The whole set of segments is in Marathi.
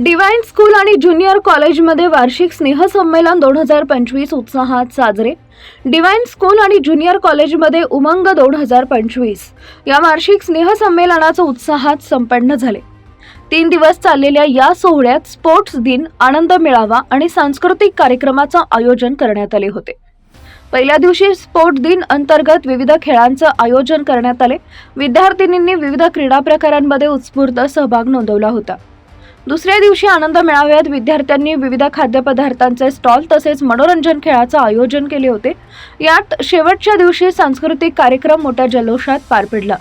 डिवाइन स्कूल आणि ज्युनियर कॉलेजमध्ये वार्षिक स्नेहसंमेलन दोन हजार पंचवीस उत्साहात साजरे. डिवाइन स्कूल आणि ज्युनियर कॉलेजमध्ये उमंग दोन हजार पंचवीस. या वार्षिक स्नेहसंमेलनाचं उत्साहात संपन्न झाले. तीन दिवस चाललेल्या या सोहळ्यात स्पोर्ट्स दिन आनंद मेळावा आणि सांस्कृतिक कार्यक्रमाचं आयोजन करण्यात आले होते. पहिल्या दिवशी स्पोर्ट दिन अंतर्गत विविध खेळांचं आयोजन करण्यात आले. विद्यार्थिनींनी विविध क्रीडा प्रकारांमध्ये उत्स्फूर्त सहभाग नोंदवला होता. दुसऱ्या दिवशी आनंद मेळाव्यात विद्यार्थ्यांनी विविध खाद्यपदार्थांचे स्टॉल तसेच मनोरंजन खेळाचं आयोजन केले होते. यात शेवटच्या दिवशी सांस्कृतिक कार्यक्रम मोठ्या जल्लोषात पार पडला.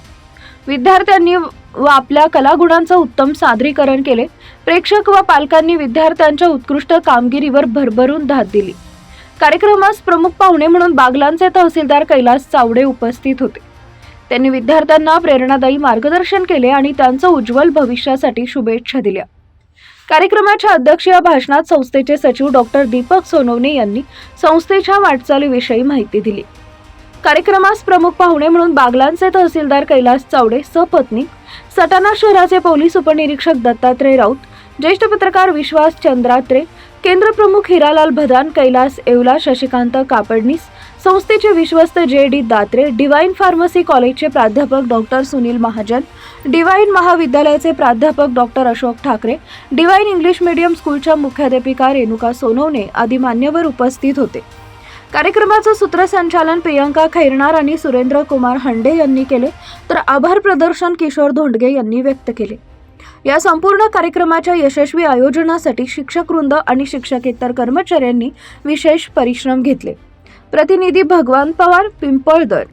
विद्यार्थ्यांनी व आपल्या कलागुणांचं उत्तम सादरीकरण केले. प्रेक्षक व पालकांनी विद्यार्थ्यांच्या उत्कृष्ट कामगिरीवर भरभरून धाद दिली. कार्यक्रमास प्रमुख पाहुणे म्हणून बागलांचे तहसीलदार कैलास चावडे उपस्थित होते. त्यांनी विद्यार्थ्यांना प्रेरणादायी मार्गदर्शन केले आणि त्यांचं उज्ज्वल भविष्यासाठी शुभेच्छा दिल्या. कार्यक्रमाच्या अध्यक्षीय भाषणात संस्थेचे सचिव डॉक्टर दीपक सोनवणे यांनी संस्थेच्या वाटचालीविषयी माहिती दिली. कार्यक्रमास प्रमुख पाहुणे म्हणून बागलांचे तहसीलदार कैलास चावडे सपत्नी सटाणा शहराचे पोलीस उपनिरीक्षक दत्तात्रय राऊत ज्येष्ठ पत्रकार विश्वास चंद्रात्रे केंद्र प्रमुख हिरालाल भदान कैलास येवला शशिकांत कापडनीस संस्थेचे विश्वस्त जे डी दात्रे डिवाईन फार्मसी कॉलेजचे प्राध्यापक डॉक्टर सुनील महाजन डिवाईन महाविद्यालयाचे प्राध्यापक doctor Ashok Thackeray Divine English medium स्कूलच्या मुख्याध्यापिका रेणुका सोनवणे आदी मान्यवर उपस्थित होते. कार्यक्रमाचं सूत्रसंचालन प्रियंका खैरनार आणि सुरेंद्र कुमार हंडे यांनी केले तर आभार प्रदर्शन किशोर धोंडगे यांनी व्यक्त केले. या संपूर्ण कार्यक्रमाच्या यशस्वी आयोजनासाठी शिक्षक वृंद आणि शिक्षकेतर कर्मचाऱ्यांनी विशेष परिश्रम घेतले. प्रतिनिधी भगवान पवार पिंपळदर.